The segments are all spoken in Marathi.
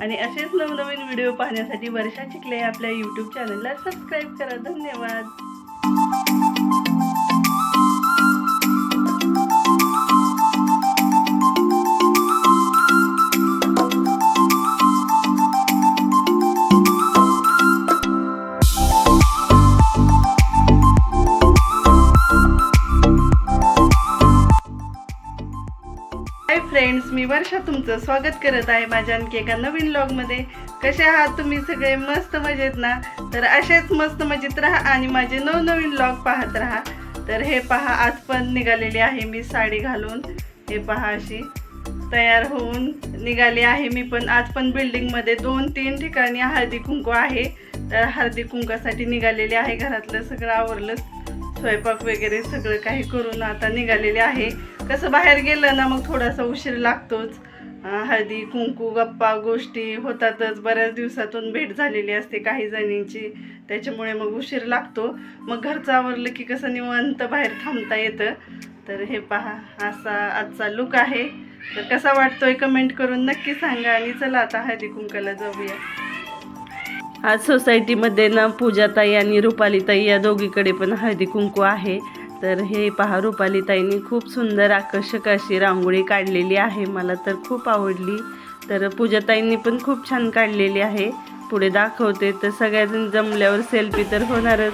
आणि असेच नवनवीन व्हिडिओ पाहण्यासाठी वर्षा चिखले आपल्या यूट्यूब चॅनलला सबस्क्राईब करा. धन्यवाद. हाय फ्रेंड्स मी वर्षा तुमचं स्वागत करत आहे माझ्या आणखी एका नवीन ब्लॉगमध्ये कसे आहात तुम्ही सगळे? मस्त मजेत ना? तर असेच मस्त मजेत राहा आणि माझे नवनवीन ब्लॉग पाहत राहा. तर हे पहा आज पण निघालेली आहे मी साडी घालून. हे पहा अशी तयार होऊन निघाली आहे मी पण. आज पण बिल्डिंगमध्ये दोन तीन ठिकाणी हळदी कुंकू आहे. तर हळदी कुंकासाठी निघालेले आहे. घरातलं सगळं आवरलं. स्वयंपाक वगैरे सगळं काही करून आता निघालेले आहे. कसं बाहेर गेलं ना मग थोडासा उशीर लागतोच. हळदी कुंकू गप्पा गोष्टी होतातच. बऱ्याच दिवसातून भेट झालेली असते काही जणींची. त्याच्यामुळे मग उशीर लागतो. मग घरचं आवरलं की कसं निवांत बाहेर थांबता येतं. तर हे पहा असा आजचा लुक आहे. तर कसा वाटतोय कमेंट करून नक्की सांगा. आणि चला आता हळदी कुंकाला जाऊया. आज सोसायटीमध्ये ना पूजाताई आणि रुपालीताई या दोघीकडे पण हळदी कुंकू आहे. तर हे पहा रुपालीताईंनी खूप सुंदर आकर्षक अशी रांगोळी काढलेली आहे. मला तर खूप आवडली. तर पूजाताईंनी पण खूप छान काढलेली आहे. पुढे दाखवते. तर सगळ्याजण जमल्यावर सेल्फी तर होणारच.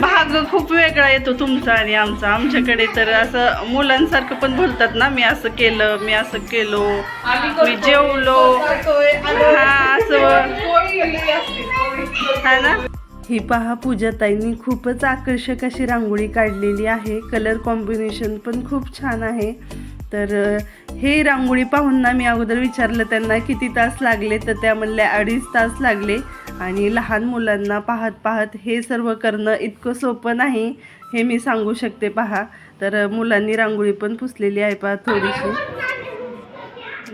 भाग खूप वेगळा येतो तुमचा आणि आमचा. आमच्याकडे तर असं मुलांसारखं पण बोलतात ना मी असं केलं मी असं केलो मी जेवलो. हा असं हा ना? ही पहा पूजाताईंनी खूपच आकर्षक अशी रांगोळी काढलेली आहे. कलर कॉम्बिनेशन पण खूप छान आहे. तर हे रांगोळी पाहून ना मी अगोदर विचारलं त्यांना किती तास लागले? तर त्या म्हणल्या अडीच तास लागले. आणि लहान मुलांना पाहत पाहत हे सर्व करणं इतकं सोपं नाही हे मी सांगू शकते पहा. तर मुलांनी रांगोळी पण पुसलेली आहे पहा थोडीशी.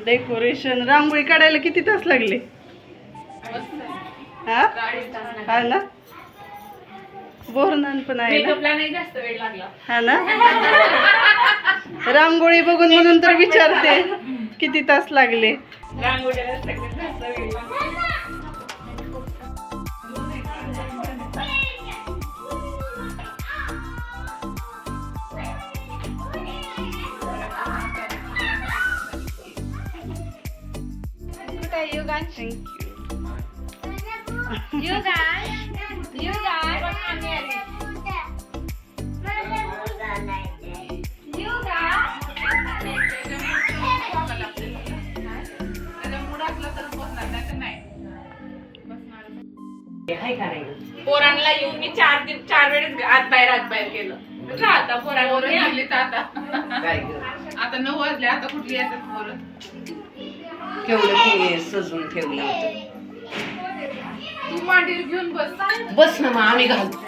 डेकोरेशन. रांगोळी काढायला किती तास लागले? हा? हा ना? बोरनान पण आहे हा ना? रांगोळी बघून म्हणून तर विचारते किती तास लागले? रांगोळीला जास्त वेळ लागला कुठे आहे युगांश युगांश युगांश पोरांना येऊन मी चार दिवस चार वेळेस आत बाहेर आत बाहेर केलं. का आता पोरांवर आता नऊ वाजले आता कुठली येतात पोरं? केवढं तिने सजून ठेवलं होतं. तू बस. बस ना मग आम्ही घालतो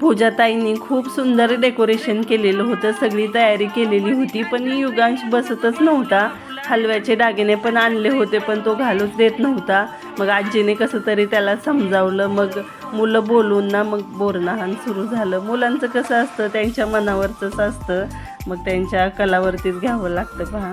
पूजाताईंनी खूप सुंदर डेकोरेशन केलेलं होतं सगळी तयारी केलेली होती पण युगांश बसतच नव्हता. हलव्याचे दागिने पण आणले होते पण तो घालूच देत नव्हता. मग आजीने कसं तरी त्याला समजावलं मग मुलं बोलून ना मग बोरणाहान सुरू झालं. मुलांचं कसं असतं त्यांच्या मनावरचंच असतं. मग त्यांच्या कलावरतीच घ्यावं लागतं पहा.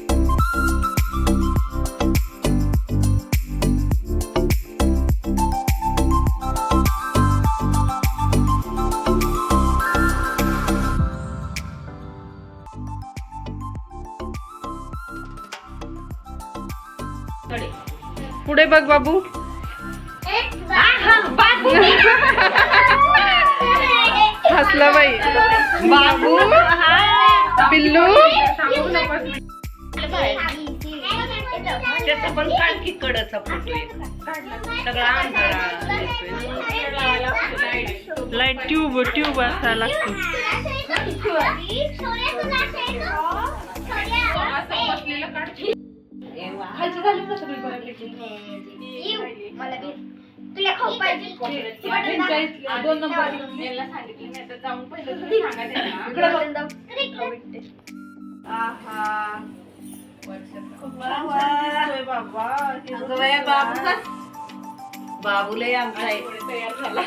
पुढे बघ बाबू. हसला बाई. बाबू पिल्लू. त्याचं पण कडचा फोटो एक. सगळा. लाइट ट्यूब ट्यूब असा लागतो. मला तुला खाऊ पाहिजे दोन नंबर यांना सांगितलं जाऊन पहिलं तुम्ही सांगा त्यांना आहा बाबा बाबू बाबूलाही आमचा आहे तयार झाला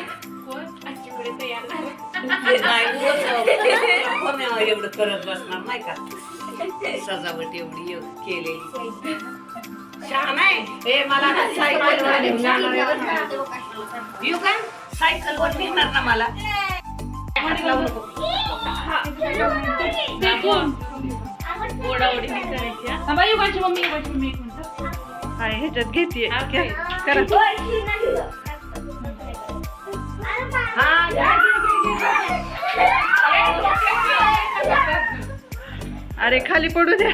तयार झाला एवढं करत बसणार नाही का? सजावट एवढी केलेली. छान आहे. हे मला का. येऊ का? सायकलवर नेणार ना मला. हा. युगाची मम्मी युगाची मम्मी हाय ह्याच्यात घेते काय? अरे खाली पडू द्या.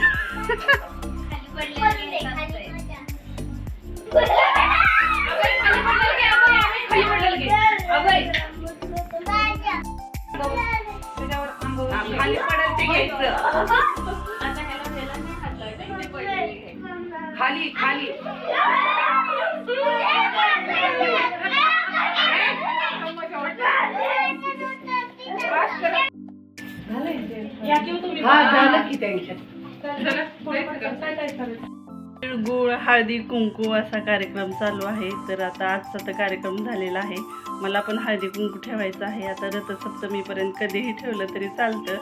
खाली खाली. या किंवा तुम्ही. हा झालं की त्यांच्या तिळगुळ हळदी कुंकू असा कार्यक्रम चालू आहे. तर आता आजचा तर कार्यक्रम झालेला आहे. मला पण हळदी कुंकू ठेवायचं आहे. आता रथसप्तमीपर्यंत कधीही ठेवलं तरी चालतं.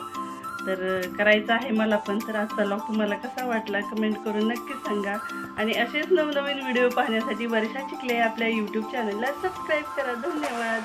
तर करायचं आहे मला पण. तर आजचा लॉग तुम्हाला कसा वाटला कमेंट करून नक्की सांगा. आणि असेच नवनवीन व्हिडिओ पाहण्यासाठी वर्षा चिखले आपल्या यूट्यूब चॅनलला सबस्क्राईब करा. धन्यवाद.